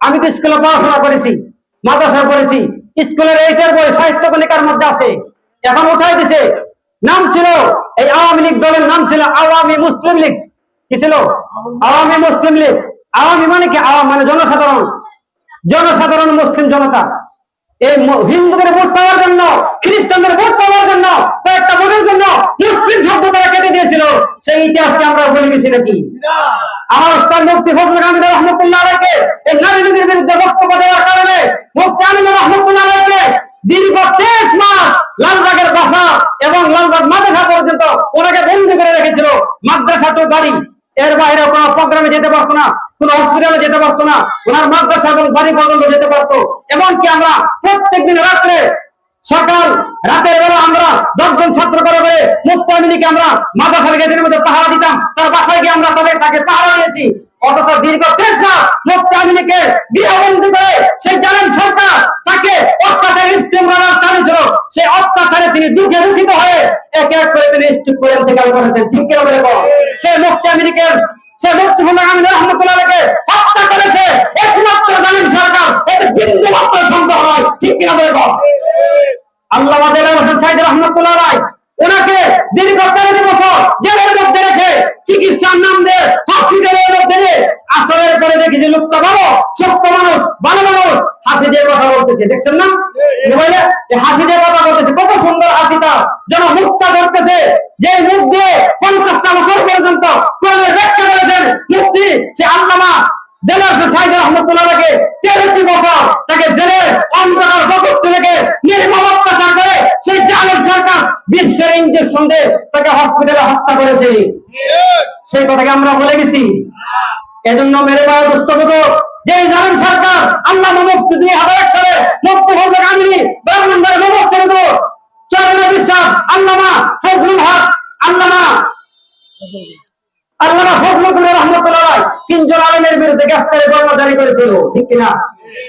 আমি তো স্কুলে পড়াশোনা করেছি মাদ্রাসা করেছি। স্কুলের এইটার বই সাহিত্য কণিকার মধ্যে আছে। এখন উঠাই দিছে। নাম ছিল, এই আওয়ামী লীগ দলের নাম ছিল আওয়ামী মুসলিম লীগ। কি ছিল? আওয়ামী মুসলিম লীগ। আওয়ামী মানে কি? আওয়াম মানে জনসাধারণ। জনসাধারণ মুসলিম জনতা। এই হিন্দুদের ভোট পাওয়ার জন্য খ্রিস্টানদের ভোট পাওয়ার জন্য কয়েকটা ভোটের জন্য মুসলিম শব্দ তারা কেটে দিয়েছিল সেই ইতিহাসকে আমরা ভুলে গেছি নাকি? আমার হামিদ রহমতুল্লাহ আলাইকে এই বিরুদ্ধে বক্তব্য দেওয়ার কারণে আমিন রহমতুল্লাহ আলাইকে দীর্ঘ তেইশ মাস লালবাগের বাসা এবং লালবাগ মাদ্রাসা পর্যন্ত ওনাকে বন্দি করে রেখেছিল। মাদ্রাসা তো বাড়ি। এর বাইরে কোনো প্রোগ্রামে যেতে পারতো না, কোন হসপিটালে যেতে পারতো না। ওনার মাদ্রাসা এবং বাড়ি পর্যন্ত যেতে পারতো। এমনকি আমরা প্রত্যেক দিন রাত্রে সকাল, রাতের বেলা আমরা দশজন ছাত্র করে করে মুক্ত আমিনীকে আমরা মাদ্রাসার গেটের মধ্যে পাহারা দিতাম। তার বাসায় গিয়ে আমরা তাদের তাকে পাহারা দিয়েছি। অথচ দীর্ঘ মুক্ত আমিনীকে গৃহবন্দী করে সেই জানেন সরকার তাকে চালিয়েছিল। সেই অত্যাচারে তিনি দুঃখে দুঃখিত হয়ে এক এক করে তিনি স্টিপ করে ইন্তেকাল করেছেন। ঠিক কিনা বলে? সেই মুক্তি আমিনীকে, সে মুক্তিফুল্লাহ আমিন রহমতুল্লাহকে হত্যা করেছে একমাত্র জানেন সরকার। এতে বিন্দু মাত্র সন্দেহ নয়। ঠিক কিনা বলে? আল্লাহ সাইদ রহমতুল্লাহ রায় ওনাকে দীর্ঘ তেরো বছর জেলের মধ্যে রেখে চিকিৎসার নাম দিয়ে হসপিটালের মধ্যে আসরের পরে দেখি যে ভালো সত্য মানুষ, ভালো মানুষ। হাসি দিয়ে কথা বলতেছে, দেখছেন না? হাসি দিয়ে কথা বলতেছে, কত সুন্দর হাসি তার। যেন মুক্তা করতেছে যে মুখ দিয়ে পঞ্চাশটা বছর পর্যন্ত কোরআনের ব্যাখ্যা করেছেন মুক্তি সে আল্লামা দেলার সাইদ রহমতুল্লাহকে তেরোটি বছর তাকে জেলের অন্ধকার প্রকোষ্ঠ থেকে নির্মম অত্যাচার করে সেই জালের সরকার বিশ্বের ইঞ্জেকশন দিয়ে তাকে হসপিটালে হত্যা করেছে। সেই কথাকে আমরা বলে গেছি। এজন্য মেরে ভাই দুস্থগত যে জালেম সরকার, আল্লাহ মুফতি দুই হাজার এক সালে মুক্তি হজর আমিনী ব্রাহ্মণবাড়ি ছেড়ে দেবো চরণ বিশ্বাস, আল্লামা ফজলুল হক, আল্লামা আল্লামা ফজলুল রহমতুল্লাহ, তিনজন আলমের বিরুদ্ধে গ্রেফতারি পরোয়ানা জারি করেছিল, ঠিক কিনা?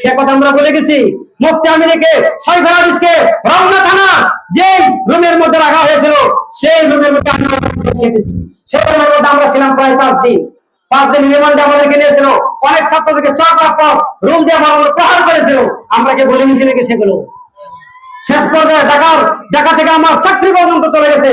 সে কথা আমরা বলে গেছি। মুফতি আমিনীকে শৈখুল হাদিসকে রমনা থানা যে রুমের মধ্যে রাখা হয়েছিল, সেই রুমের মধ্যে আমরা আমরা ছিলাম প্রায় পাঁচ দিন। পাঁচ দিন রিমান্ডে আমাদেরকে নিয়েছিল। অনেক ছাত্রদেরকে চট পর রুম দিয়ে আমাদের প্রহার করেছিল। আমরা কি বলে নিয়েছি নাকি সেগুলো? শেষ পর্যায়ে ঢাকার ঢাকা থেকে আমার চাকরি পর্যন্ত চলে গেছে।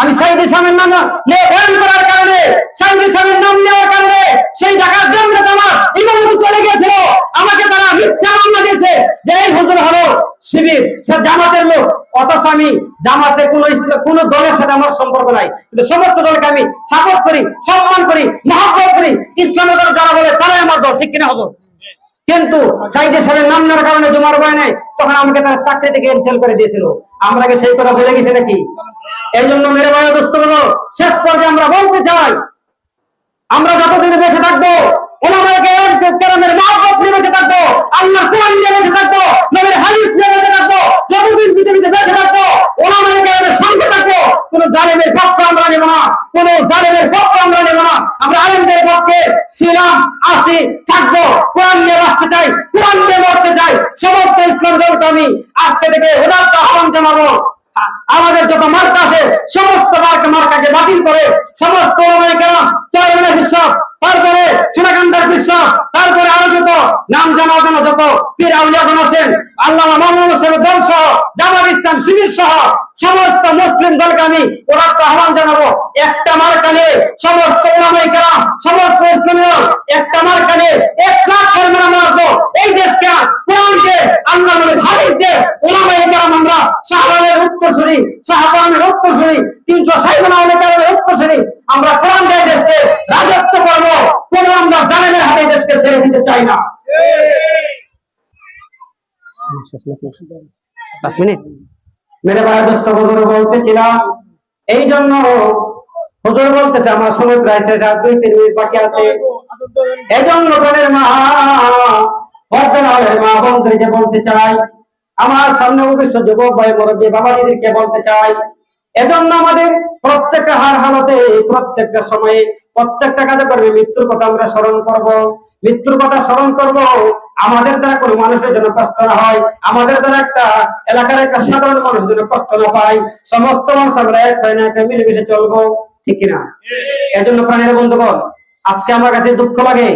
আমি সাইদ ইসলামের নাম নিয়ে করার কারণে, সাইদ ইসলামের নাম নেওয়ার কারণে সেই ঢাকার কেন্দ্রে আমার ইমামতি চলে গিয়েছিল। আমাকে তারা মিথ্যা মামলা দিয়েছে। যে এই হুজুর হলো শিবির, সে জামাতের লোক। অথচ আমি জামাতে কোন কোন দলের সাথে আমার সম্পর্ক নাই। কিন্তু সমস্ত দলকে আমি সাপোর্ট করি, সম্মান করি, মহাব্বত করি। ইসলামের দল যারা বলে তারাই আমার দল, ঠিক কিনা হতো কিন্তু সাইদের সাথে নাম নেওয়ার কারণে জমার উপায় নাই, তখন আমাকে তারা চাকরি থেকে ক্যান্সেল করে দিয়েছিল। আমরা কি সেই কথা বলে গেছি নাকি? এই জন্য মেরে ভাই দোস্ত হলো। শেষ পর্যায়ে আমরা বলতে চাই, আমরা যতদিন বেঁচে থাকব নিয়ে বেঁচে থাকব আল্লাহ কোরআন নিয়ে বেঁচে থাকব, নবীর হাদিস নিয়ে বেঁচে থাকব যতদিন পৃথিবীতে বেঁচে থাকব ওলামাকে কেরামের সঙ্গে থাকব কোন জালেমের পক্ষ আমরা নেব না। কোন জালেমের পক্ষ আমরা নেব না। আমরা আলেমদের পক্ষে ছিলাম, আছি, থাকব। কোরআন নিয়ে বাঁচতে চাই, কোরআন নিয়ে মরতে চাই। সমস্ত ইসলাম দলকে আমি আজকে থেকে উদাত্ত আহ্বান জানাব। আমাদের যত মার্কা আছে, সমস্ত মার্কা মার্কাকে বাতিল করে সমস্ত নাম জানা অজানা যত পীর আউলিয়াগণ আছেন, আল্লাহ মামুন সাহেব দল সহ, জামাত ইসলাম শিবির সহ, সমস্ত মুসলিম দলকে আমি ওরা আহ্বান জানাব। একটা মার্কা সমস্ত সমস্ত ওলামাইকেরাম সমস্ত ইসলামীয় একটা মার্কা নিয়ে এক লাখ ফরমানা মারবো এই দেশকে কোরআনকে আল্লাহ নবীর হাদিস দিয়ে ওলামাইকেরাম আমরা শাহবানের উত্তরসূরি শাহবানের উত্তরসূরি তিনশো সাইবনা অনেকের উত্তরসূরি আমরা কোরআন দিয়ে দেশকে রাজত্ব করব কোন আমরা জালেমের হাতে দেশকে ছেড়ে দিতে চাই না পাঁচ মিনিট। মেরে ভাই দোস্ত বলতেছিলাম এই জন্য হুজুর বলতেছে, আমার সময় প্রায় শেষ, আর দুই, তিন মিনিট বাকি আছে। এই জন্য মা বর্তমানের মা বন্ধুকে বলতে চাই। আমার সামনে যুবক ভাই, মুরব্বী, বাবাজিদেরকে বলতে চাই। এজন্য আমাদের প্রত্যেকটা হার হালতে, প্রত্যেকটা সময়ে প্রত্যেকটা কাজে করবে মৃত্যুর কথা আমরা স্মরণ করব। মৃত্যুর কথা স্মরণ করব। আমাদের দ্বারা কোনো মানুষের জন্য কষ্ট না হয়। আমাদের দ্বারা একটা এলাকার একটা সাধারণ মানুষের জন্য কষ্ট না পাই সমস্ত মানুষ আমরা এক হয় না, একটা মিলেমিশে চলবো, ঠিক কিনা? এজন্য প্রাণের বন্ধুগণ, আজকে আমার কাছে দুঃখ লাগে।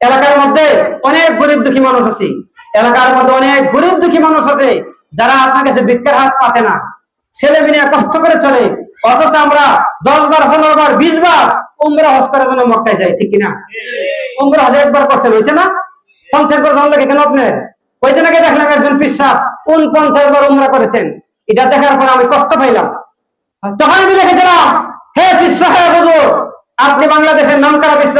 এলাকার মধ্যে অনেক গরিব দুঃখী মানুষ আছে। এলাকার মধ্যে অনেক গরিব দুঃখী মানুষ আছে, যারা আপনার কাছে ভিক্ষার হাত পাতে না। ছেলে মেয়ে কষ্ট করে চলে, অথচ আমরা দশ বার, পনেরো বার, বিশ বার উমরা হজ করার জন্য মক্কায় যাই, ঠিক কিনা? উমরা হজ একবার করছেন, হয়েছে না? কেন আপনি? বাংলাদেশের নাম করা বিশ্ব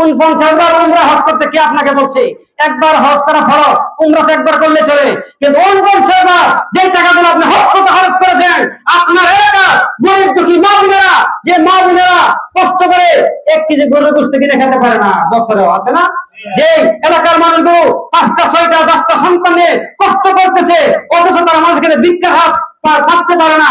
উনপঞ্চাশ বার উমরা হজ করতে কে আপনাকে বলছে? একবার হজ করা ফরজ, উমরা তো একবার করলে চলে। কিন্তু উনপঞ্চাশ বার যে টাকাগুলো আপনি হজ করতে খরচ করেছেন, আপনার এলাকার গরিব দুঃখী মা বোনেরা, যে মা বোনেরা কষ্ট করে এক কেজি গরুর কিনে খেতে পারে না, বছরেও আছে না? যে এলাকার মানুষগুলো পাঁচটা, ছয়টা, দশটা সন্তান কষ্ট করতেছে, অথচ তারা মানুষকে ভিক্ষার হাত থাকতে পারে না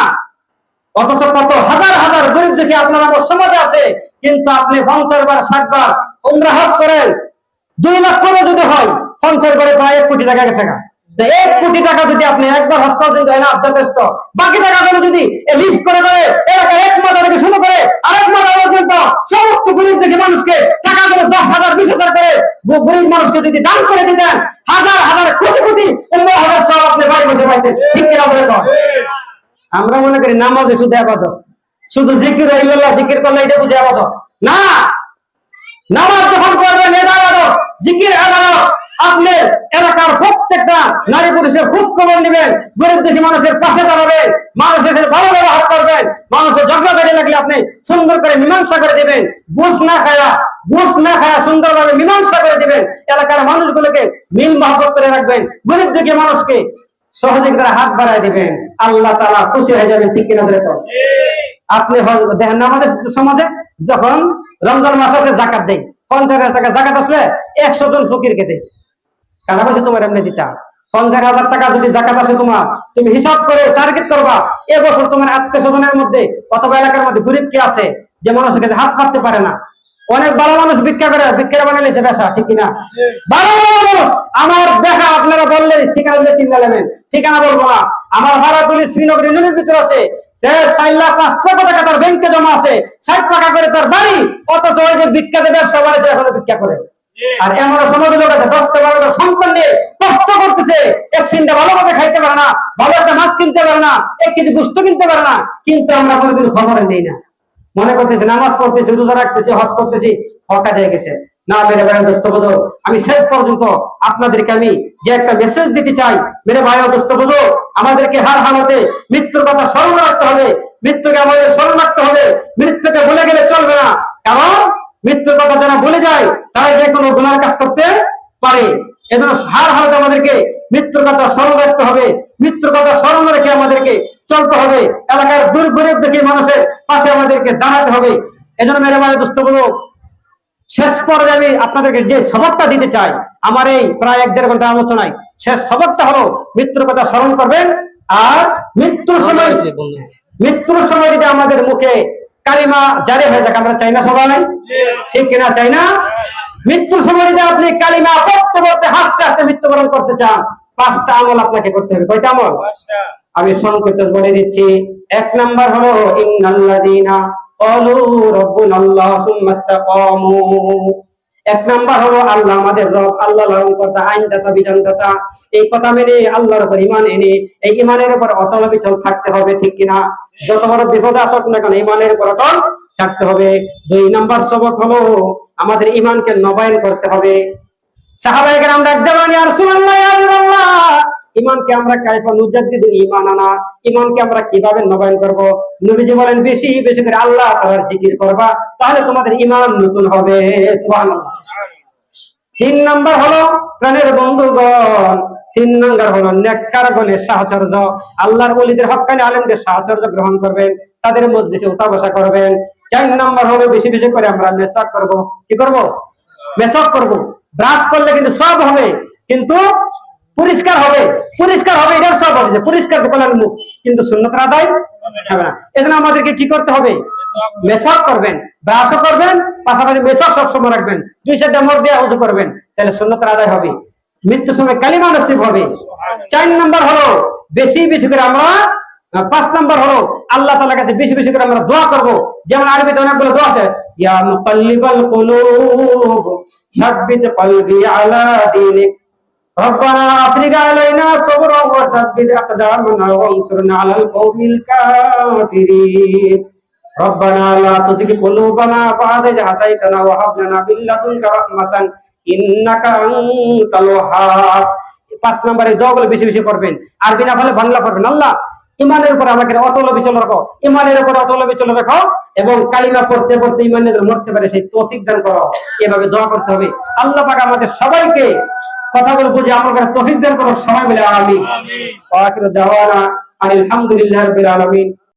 অথচ কত হাজার হাজার গরিব দেখে আপনার আমার সমাজে আছে, কিন্তু আপনি পঞ্চাশ বার, ষাট বার উমরা হাত করেন দুই লাখ করে যদি হয়, পঞ্চাশ বারে প্রায় এক কোটি টাকা গেছে গা। এক কোটি টাকা যদি আপনি একবার করতেন তাই না যথেষ্ট। বাকি টাকাগুলো যদি লিস্ট করে করে এলাকার এক মাথা থেকে শুরু করে আরেক মাথা পর্যন্ত সমস্ত গরিব দেখে মানুষকে টাকাগুলো দশ হাজার, বিশ হাজার করে গরিব মানুষকে যদি দান করে দিতেন, হাজার হাজার, কোটি কোটি উমরা হাজার সব আপনি বাড়ি বসে পাইতেন। ঠিক আমরা মনে করি নামাজে শুধু আবাদত। শুধু জিকির জিকির করলে এটা বুঝে আবাদত। না! নামাজ যখন করবেন এটা আবাদত। জিকির আপনি এলাকার প্রত্যেকটা নারী পুরুষের খোঁজ খবর নেবেন, গরিব দেখি মানুষের পাশে দাঁড়াবেন মানুষের ভালো ব্যবহার করবেন, মানুষের ঝগড়া ঝাড়ি লাগলে আপনি সুন্দর করে মীমাংসা করে দিবেন, ঘুষ না খায়া, ঘুষ না খায়া সুন্দরভাবে মীমাংসা করে দিবেন, এলাকার মানুষগুলোকে মিল মহব্বত করে রাখবেন, গরিব দেখি মানুষকে সহযোগিতার হাত বাড়ায় দিবেন। আল্লাহ তালা খুশি হয়ে যাবেন, ঠিক কিনা ধরে আপনি দেখেন আমাদের সমাজে যখন রমজান মাস আসে, জাকাত দেয়। পঞ্চাশ হাজার টাকা জাকাত আসলে একশো জন ফকিরকে দেয়। কারা বলছে তোমার এমনি দিতা। পঞ্চাশ হাজার টাকা যদি জাকাত আসে তোমার, তুমি হিসাব করে টার্গেট করবা। এবছর তোমার আত্মীয় স্বজনের মধ্যে, অথবা এলাকার মধ্যে গরিব কে আছে, যে মানুষের কাছে হাত পাততে পারে না। অনেক ভালো মানুষ ভিক্ষা করে ভিক্ষা বানাইছে পেশা ঠিক কিনা? ভালো ভালো মানুষ! আমার দেখা আপনারা বললে ঠিকানা দিলে চিন্তা নেবেন। ঠিকানা বলব না। আমার ভাড়াতুলি শ্রীনগর ইউনিয়নের ভিতর আছে। চার লাখ পাঁচ লক্ষ টাকা তার ব্যাংকে জমা আছে, ষাট টাকা করে তার বাড়ি, অথচ ওই যে ভিক্ষাতে ব্যবসা বাড়িছে, এখনও ভিক্ষা করে। আর এমন সমাজ লোক আছে দশটা বারোটা সন্তান নিয়ে কষ্ট করতেছে, এক সিনটা ভালোভাবে খাইতে পারে না, ভালো একটা মাছ কিনতে পারে না, এক কেজি গুস্ত কিনতে পারে না, কিন্তু আমরা কোনোদিন খবরে নেই না। মনে করতেছি, নামাজ পড়তেছি, রোজা রাখতেছি, হজ করতেছি হকা হয়ে গেছে। না, মেরে ভাই দোস্ত বুঝো আমি শেষ পর্যন্ত আপনাদেরকে আমি যে একটা মেসেজ দিতে চাই, মেরে ভাই দোস্ত বুঝো আমাদেরকে হার হালতে মৃত্যুর কথা স্মরণ রাখতে হবে, মৃত্যুকে আমাদের স্মরণ রাখতে হবে, মৃত্যুকে ভুলে গেলে চলবে না, কারণ মৃত্যুর কথা যারা ভুলে যায় তারা যে কোনো গুনার কাজ করতে পারে। এজন্য হার হালতে আমাদেরকে মৃত্যুর কথা স্মরণ রাখতে হবে। মৃত্যুর কথা স্মরণ রেখে আমাদেরকে চলতে হবে। এলাকার দূর গরিব দেখে মানুষের পাশে আমাদেরকে দাঁড়াতে হবে। এজন্য মেরে ভাই দোস্ত বলো শেষ পর্যায়ে আমি আপনাদেরকে যে সবকটা দিতে চাই আমার এই প্রায় এক দেড় ঘণ্টা আলোচনায় শেষ সবকটা হলো মৃত্যুর কথা স্মরণ করবেন আর মৃত্যুর সময় মৃত্যুর সময় যদি আমাদের মুখে কালিমা জারি হয়ে যাক আমরা চাই না সবাই? ঠিক কিনা চাই না? মৃত্যুর সময় যদি আপনি কালিমা পড়তে পড়তে হাসতে হাসতে মৃত্যুবরণ করতে চান পাঁচটা আমল আপনাকে করতে হবে। কয়টা আমল? আমি সংক্ষিপ্ত বলে দিচ্ছি। এক নাম্বার হলো ইন্নাল্লাযীনা ক্বালু রাব্বুনাল্লাহ সুম্মা ইসতাকামু। এক নাম্বার হলো আল্লাহ আমাদের রব আল্লাহ লালন কথা আইনদাতা বিধানদাতা। এই কথা মেনে আল্লাহর উপর ইমান এনে এই ইমানের উপর অটল বিচল থাকতে হবে ঠিক কিনা? যত বড় বিপদ আসুক না কেন ইমানের উপর অটল থাকতে হবে। দুই নাম্বার সবক হলো আমাদের ইমানকে নবায়ন করতে হবে। ইমানকে আমরা কাইফা ঈমান আনা। ইমানকে আমরা কীভাবে নবায়ন করব? নবীজি বলেন, বেশি বেশি করে আল্লাহ জিকির করবা, তাহলে তোমাদের ঈমান নতুন হবে। তিন নাম্বার হলো প্রাণের বন্ধুগণ। তিন নাম্বার হলো নেককার গণের সাহচর্য। আল্লাহর ওলিদের হক্কানি আলেমদের সাহচর্য গ্রহণ করবেন, তাদের মধ্যে উঠা বসা করবেন। চার নাম্বার হলো বেশি বেশি করে আমরা মেসাক করব। কি করব? মেসাক করব। ব্রাশ করলে কিন্তু সব হবে, কিন্তু পরিষ্কার হবে। পরিষ্কার হবে এটার সব হবে পরিষ্কার যে মুখ, কিন্তু শূন্যতার আদায় হবে না। এজন্য আমাদেরকে কি করতে হবে? মেসক করবেন ব্রাশও করবেন, পাশাপাশি মেসক সবসময় রাখবেন। দুই সাইডে মর দিয়ে উজু করবেন, তাহলে শূন্যতার আদায় হবে। মৃত্যুর সময় কালিমা নসিব হবে। চার নাম্বার হলো, বেশি বেশি করে আমরা পাঁচ নাম্বার হলো আল্লাহ তাআলার কাছে বেশি বেশি করে আমরা দোয়া করব যেমন আরবিতে অনেকগুলো দোয়া আছে ইয়া মুকাল্লিবাল কুলুব সাব্বিত কলবি আলা দীনিক ربنا افرغ علينا صبرا وثبت اقدامنا وانصرنا على القوم الكافرين ربنا لا تزغ قلوبنا بعد إذ هديتنا وهب لنا من لدنك رحمة إنك أنت الوهاب পাঁচ নম্বরে দোয়াগুলো বেশি বেশি পড়বেন আরবি না পারলে বাংলা পড়বেন আল্লাহ ইমানের উপর আমাকে অটল বিচল রাখো। ইমানের উপর অটল বিচল রাখো এবং কালিমা পড়তে পড়তে ইমানের মরতে পারে সেই তৌফিক দান করো। এভাবে দোয়া করতে হবে। আল্লাহ পাক আমাদের সবাইকে কথাগুলো বুঝে আমল করে তৌফিক দান করো সবাই মিলে আমিন। আখিরু দাওয়ানা আলহামদুলিল্লাহি রাব্বিল আলামিন।